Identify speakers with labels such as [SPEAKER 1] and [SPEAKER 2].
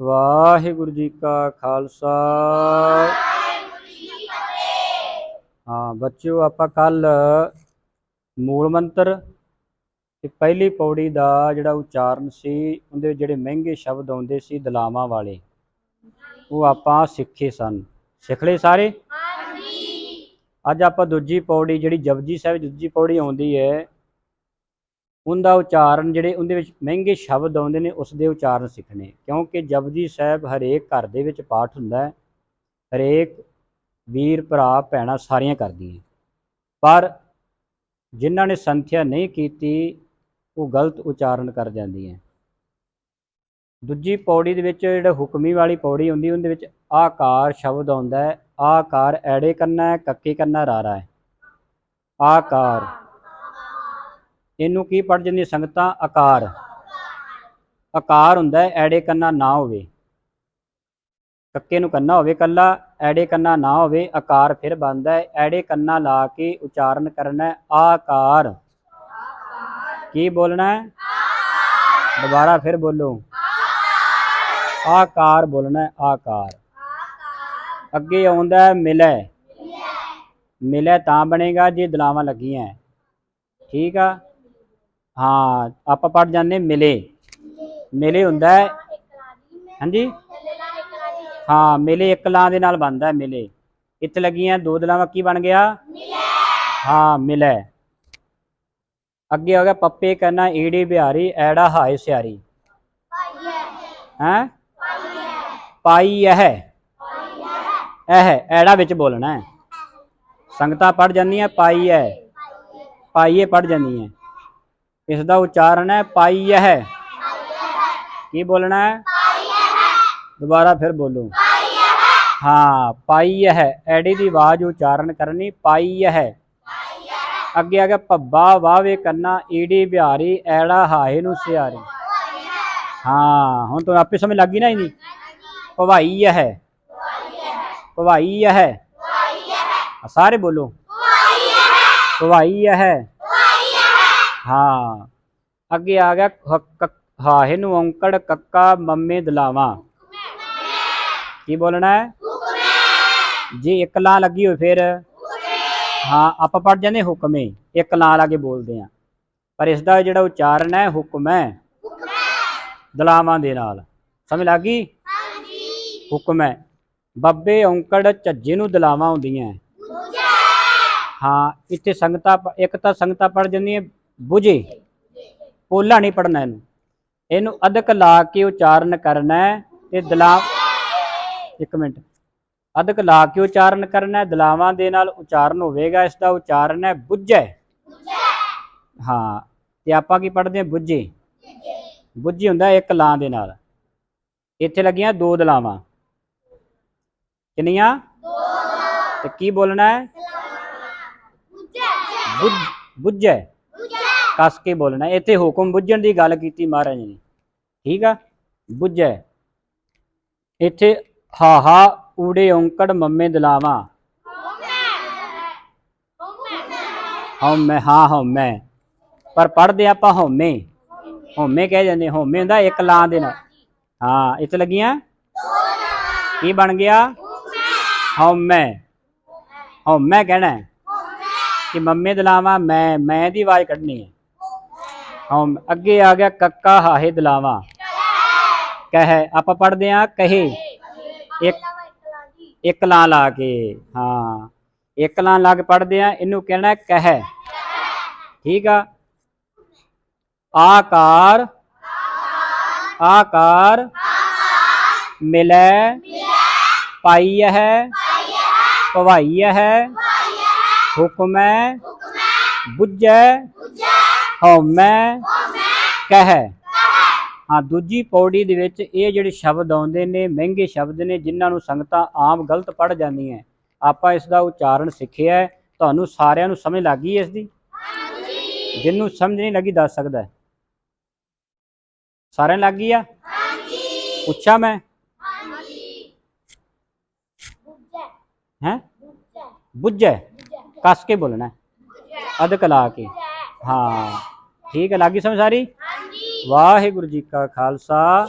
[SPEAKER 1] ਵਾਹਿਗੁਰੂ ਜੀ ਕਾ ਖਾਲਸਾ। ਹਾਂ ਬੱਚਿਓ ਆਪਾਂ ਕੱਲ ਮੂਲ ਮੰਤਰ ਤੇ ਪਹਿਲੀ ਪੌੜੀ ਦਾ ਜਿਹੜਾ ਉਚਾਰਨ ਸੀ ਉਹਦੇ ਜਿਹੜੇ ਮਹਿੰਗੇ ਸ਼ਬਦ ਆਉਂਦੇ ਸੀ ਦਲਾਵਾਂ ਵਾਲੇ ਉਹ ਆਪਾਂ ਸਿੱਖੇ ਸਨ। ਸਿੱਖ ਲਏ ਸਾਰੇ? ਅੱਜ ਆਪਾਂ ਦੂਜੀ ਪੌੜੀ ਜਿਹੜੀ ਜਪਜੀ ਸਾਹਿਬ ਦੂਜੀ ਪੌੜੀ ਆਉਂਦੀ ਹੈ ਉਹਦਾ ਉਚਾਰਨ ਜਿਹੜੇ ਉਹਦੇ ਵਿੱਚ ਮਹਿੰਗੇ ਸ਼ਬਦ ਆਉਂਦੇ ਨੇ ਉਸ ਦੇ ਉਚਾਰਨ ਸਿੱਖਣੇ। ਕਿਉਂਕਿ ਜਪਜੀ ਸਾਹਿਬ ਹਰੇਕ ਘਰ ਦੇ ਵਿੱਚ ਪਾਠ ਹੁੰਦਾ ਹੈ। ਹਰੇਕ ਵੀਰ, ਭਰਾ, ਭੈਣਾਂ ਸਾਰੀਆਂ ਕਰਦੀਆਂ ਪਰ ਜਿਨ੍ਹਾਂ ਨੇ ਸੰਥਿਆ ਨਹੀਂ ਕੀਤੀ, ਉਹ ਗਲਤ ਉਚਾਰਨ ਕਰ ਜਾਂਦੀਆਂ ਦੂਜੀ ਪੌੜੀ ਦੇ ਵਿੱਚ ਜਿਹੜਾ ਹੁਕਮੀ ਵਾਲੀ ਪੌੜੀ ਹੁੰਦੀ, ਉਹਦੇ ਵਿੱਚ ਆਕਾਰ ਸ਼ਬਦ ਆਉਂਦਾ ਹੈ। ਆਕਾਰ ਐੜੇ ਕਰਨਾ ਹੈ, ਕੱਕੇ ਕਰਨਾ ਰਾਰਾ ਹੈ। ਆਕਾਰ। ਇਹਨੂੰ ਕੀ ਪੜ ਜਾਂਦੀ ਸੰਗਤਾਂ, ਆਕਾਰ। ਆਕਾਰ ਹੁੰਦਾ ਐੜੇ ਕੰਨਾ ਨਾ ਹੋਵੇ। ਕੱਕੇ ਨੂੰ ਕੰਨਾ ਹੋਵੇ ਕੱਲਾ, ਐੜੇ ਕੰਨਾ ਨਾ ਹੋਵੇ, ਆਕਾਰ ਫਿਰ ਬਣਦਾ ਹੈ। ਐੜੇ ਕੰਨਾ ਲਾ ਕੇ ਉਚਾਰਨ ਕਰਨਾ ਆਕਾਰ। ਕੀ ਬੋਲਣਾ ਹੈ? ਦੁਬਾਰਾ ਫਿਰ ਬੋਲੋ। ਆਕਾਰ ਬੋਲਣਾ ਹੈ, ਆਕਾਰ। ਅੱਗੇ ਆਉਂਦਾ ਹੈ, ਮਿਲੈ। ਮਿਲੈ ਤਾਂ ਬਣੇਗਾ ਜੇ ਦਲਾਵਾਂ ਲੱਗੀਆਂ ਠੀਕ ਆ? ਹਾਂ ਆਪਾਂ ਪੜ ਜਾਂਦੇ ਮਿਲੇ। ਮਿਲੇ ਹੁੰਦਾ ਹੈ। ਹਾਂਜੀ? ਹਾਂ ਮਿਲੇ ਇੱਕ ਲਾਂ ਦੇ ਨਾਲ ਬਣਦਾ ਹੈ ਮਿਲੇ। ਇੱਥੇ ਲੱਗੀਆਂ ਦੋ ਦਲਾਵਾਂ ਕੀ ਬਣ ਗਿਆ? ਹਾਂ ਮਿਲੇ। ਅੱਗੇ ਹੋ ਗਿਆ ਪੱਪੇ ਕਰਨਾ ਈੜੀ ਬਿਹਾਰੀ ਐੜਾ ਹਾਏ ਸਿਆਰੀ। ਹੈ? ਪਾਈ ਇਹ ਇਹ ਐੜਾ ਵਿੱਚ ਬੋਲਣਾ ਹੈ। ਸੰਗਤਾਂ ਪੜ ਜਾਂਦੀਆਂ ਪਾਈ ਹੈ ਪਾਈਏ ਪੜ ਜਾਂਦੀਆਂ। ਇਸ ਦਾ ਉਚਾਰਨ ਹੈ, ਪਾਈ ਹੈ ਕੀ ਬੋਲਣਾ ਹੈ? ਦੁਬਾਰਾ ਫਿਰ ਬੋਲੋ। ਹਾਂ, ਪਾਈ ਹੈ ਐੜੀ ਦੀ ਆਵਾਜ਼ ਉਚਾਰਨ ਕਰਨੀ, ਪਾਈ ਹੈ ਅੱਗੇ ਆ ਗਿਆ, ਭੱਬਾ ਵਾਵੇ ਕੰਨਾ, ਈੜੀ ਬਿਹਾਰੀ, ਐੜਾ ਹਾਏ ਨੂੰ ਸਿਆਰੀ ਹਾਂ, ਹੁਣ ਤੁਹਾਨੂੰ ਆਪੇ ਸਮਝ ਲੱਗੀ ਨਾ ਇਹਦੀ? ਭਵਾਈ ਹੈ ਭਵਾਈ ਹੈ ਸਾਰੇ ਬੋਲੋ। ਭਵਾਈ ਹੈ ਹਾਂ। ਅੱਗੇ ਆ ਗਿਆ ਹਾਹੇ ਨੂੰ ਔਂਕੜ, ਕੱਕਾ, ਮੰਮੇ ਦਲਾਵਾਂ। ਕੀ ਬੋਲਣਾ ਹੈ? ਜੇ ਇੱਕ ਲਾਂ ਲੱਗੀ ਹੋਈ ਫਿਰ? ਹਾਂ, ਆਪਾਂ ਪੜ ਜਾਂਦੇ ਹੁਕਮੇ। ਇੱਕ ਲਾਂ ਲਾ ਕੇ ਬੋਲਦੇ ਆ ਪਰ ਇਸ ਦਾ ਜਿਹੜਾ ਉਚਾਰਨ ਹੈ, ਹੁਕਮ ਹੈ। ਦਲਾਵਾਂ ਦੇ ਨਾਲ। ਸਮਝ ਲੱਗ ਗਈ? ਹੁਕਮ ਹੈ। ਬੱਬੇ ਔਂਕੜ ਝੱਜੇ ਨੂੰ ਦਲਾਵਾਂ ਹੁੰਦੀਆਂ। ਹਾਂ, ਇੱਥੇ ਸੰਗਤਾਂ ਇੱਕ ਤਾਂ ਸੰਗਤਾਂ ਪੜ ਜਾਂਦੀਆਂ ਬੁਝੇ। ਪੋਲਾ ਨਹੀਂ ਪੜਨਾ ਇਹਨੂੰ। ਇਹਨੂੰ ਅਧਕ ਲਾ ਕੇ ਉਚਾਰਨ ਕਰਨਾ ਤੇ ਦਲਾ ਇੱਕ ਮਿੰਟ। ਅਧਕ ਲਾ ਕੇ ਉਚਾਰਨ ਕਰਨਾ ਦਲਾਵਾਂ ਦੇ ਨਾਲ ਉਚਾਰਨ ਹੋਵੇਗਾ ਇਸ ਦਾ ਉਚਾਰਨ ਹੈ ਬੁੱਝੈ। ਹਾਂ ਤੇ ਆਪਾਂ ਕੀ ਪੜਦੇ ਹਾਂ? ਬੁੱਝੇ। ਬੁੱਝੀ ਹੁੰਦਾ ਇੱਕ ਲਾਂ ਦੇ ਨਾਲ। ਇੱਥੇ ਲੱਗੀਆਂ ਦੋ ਦਲਾਵਾਂ। ਕਿੰਨੀਆਂ? ਤੇ ਕੀ ਬੋਲਣਾ ਹੈ? ਬੁੱਝ ਬੁੱਝੈ। ਕੱਸ ਕੇ ਬੋਲਣਾ ਇੱਥੇ ਹੁਕਮ ਬੁੱਝਣ ਦੀ ਗੱਲ ਕੀਤੀ ਮਹਾਰਾਜ ਨੇ। ਠੀਕ ਆ? ਬੁੱਝੈ ਇੱਥੇ ਹਾਹਾ ਊੜੇ ਔਂਕੜ ਮੰਮੇ ਦਲਾਵਾਂ। ਹਉਮੈ, ਹਾਂ ਹਉਮੈ। ਪਰ ਪੜਦੇ ਆਪਾਂ ਹਉਮੈ। ਹਉਮੈ ਕਹਿ ਜਾਂਦੇ ਹਉਮੈ ਹੁੰਦਾ ਇੱਕ ਲਾਂ ਦੇ ਨਾਲ। ਹਾਂ, ਇੱਥੇ ਲੱਗੀਆਂ? ਕੀ ਬਣ ਗਿਆ? ਹਉਮੈ। ਹਉਮੈ ਕਹਿਣਾ ਕਿ ਮੰਮੇ ਦਲਾਵਾਂ, ਮੈਂ ਮੈਂ ਦੀ ਆਵਾਜ਼ ਕੱਢਣੀ ਹੈ। ਹਉਮ ਅੱਗੇ ਆ ਗਿਆ ਕੱਕਾ ਹਾਹੇ ਦਲਾਵਾਂ। ਕਹੇ, ਆਪਾਂ ਪੜਦੇ ਆ, ਕਹੇ। ਇੱਕ ਇੱਕ ਲਾਂ ਲਾ ਕੇ, ਹਾਂ। ਇੱਕ ਲਾਂ ਲਾ ਕੇ ਪੜਦੇ ਆ, ਇਹਨੂੰ ਕਹਿਣਾ ਹੈ ਕਹਿ। ਠੀਕ ਆ? ਆਕਾਰ। ਆਕਾਰ। ਮਿਲੈ। ਪਾਈ ਹੈ। ਪਵਾਈ ਹੈ। ਹੁਕਮੈ। ਬੁੱਝੈ। ਹਉਮੈ ਕਹਿ। ਹਾਂ ਦੂਜੀ ਪੌੜੀ ਦੇ ਵਿੱਚ ਇਹ ਜਿਹੜੇ ਸ਼ਬਦ ਆਉਂਦੇ ਨੇ ਮਹਿੰਗੇ ਸ਼ਬਦ ਨੇ ਜਿਨ੍ਹਾਂ ਨੂੰ ਸੰਗਤਾਂ ਆਮ ਗਲਤ ਪੜ ਜਾਂਦੀਆਂ ਆਪਾਂ ਇਸ ਦਾ ਉਚਾਰਨ ਸਿੱਖਿਆ। ਤੁਹਾਨੂੰ ਸਾਰਿਆਂ ਨੂੰ ਸਮਝ ਲੱਗ ਗਈ ਇਸ ਦੀ? ਜਿਹਨੂੰ ਸਮਝ ਨਹੀਂ ਲੱਗੀ ਦੱਸ ਸਕਦਾ ਸਾਰਿਆਂ ਲੱਗ ਗਈ ਆ ਪੁੱਛਾਂ ਮੈਂ? ਹੈ? ਬੁੱਝੈ। ਕੱਸ ਕੇ ਬੋਲਣਾ ਹੈ। ਅਧਕ ਲਾ ਕੇ। ਹਾਂ। ਠੀਕ ਹੈ ਲੱਗੀ ਸਮਝ ਸਾਰੀ? ਵਾਹਿਗੁਰੂ ਜੀ ਕਾ ਖਾਲਸਾ।